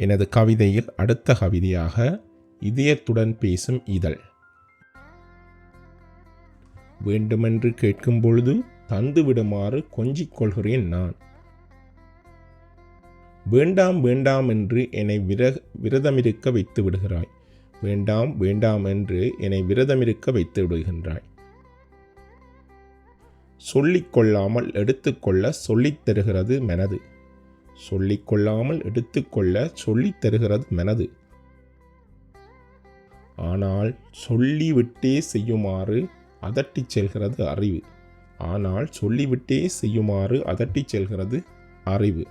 எனது கவிதையில் அடுத்த கவிதையாக இதயத்துடன் பேசும் இதழ். வேண்டுமென்று கேட்கும் பொழுது தந்து விடுமாறு கொஞ்சிக் கொள்கிறேன் நான். வேண்டாம் வேண்டாம் என்று என்னை விர விரதமிருக்க வைத்து விடுகிறாய். வேண்டாம் வேண்டாம் என்று என்னை விரதமிருக்க வைத்து விடுகின்றாய். சொல்லிக்கொள்ளாமல் எடுத்துக்கொள்ள சொல்லித் தருகிறது மனது. சொல்லிக்கொள்ளாமல் எடுத்துக்கொள்ள சொல்லித் தருகிறது மனது. ஆனால் சொல்லிவிட்டே செய்யுமாறு அதட்டிச் செல்கிறது அறிவு. ஆனால் சொல்லிவிட்டே செய்யுமாறு அதட்டிச் செல்கிறது அறிவு.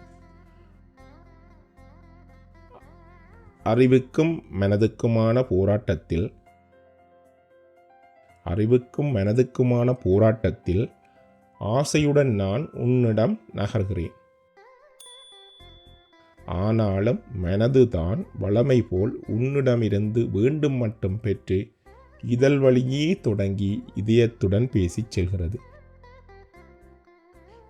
அறிவுக்கும் மனதுக்குமான போராட்டத்தில் அறிவுக்கும் மனதுக்குமான போராட்டத்தில் ஆசையுடன் நான் உன்னிடம் நகர்கிறேன். ஆனாலும் மனதுதான் வளமை போல் உன்னிடமிருந்து வேண்டும் மட்டும் பெற்று இதழ் வழியே தொடங்கி இதயத்துடன் பேசிச் செல்கிறது.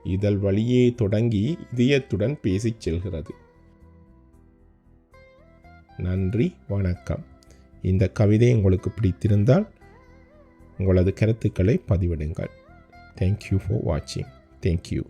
இதழ் வழியே தொடங்கி இதயத்துடன் பேசிச் செல்கிறது. நன்றி வணக்கம். இந்த கவிதை உங்களுக்கு பிடித்திருந்தால் உங்களது கருத்துக்களை பதிவிடுங்கள். தேங்க்யூ ஃபார் வாட்சிங் தேங்க்யூ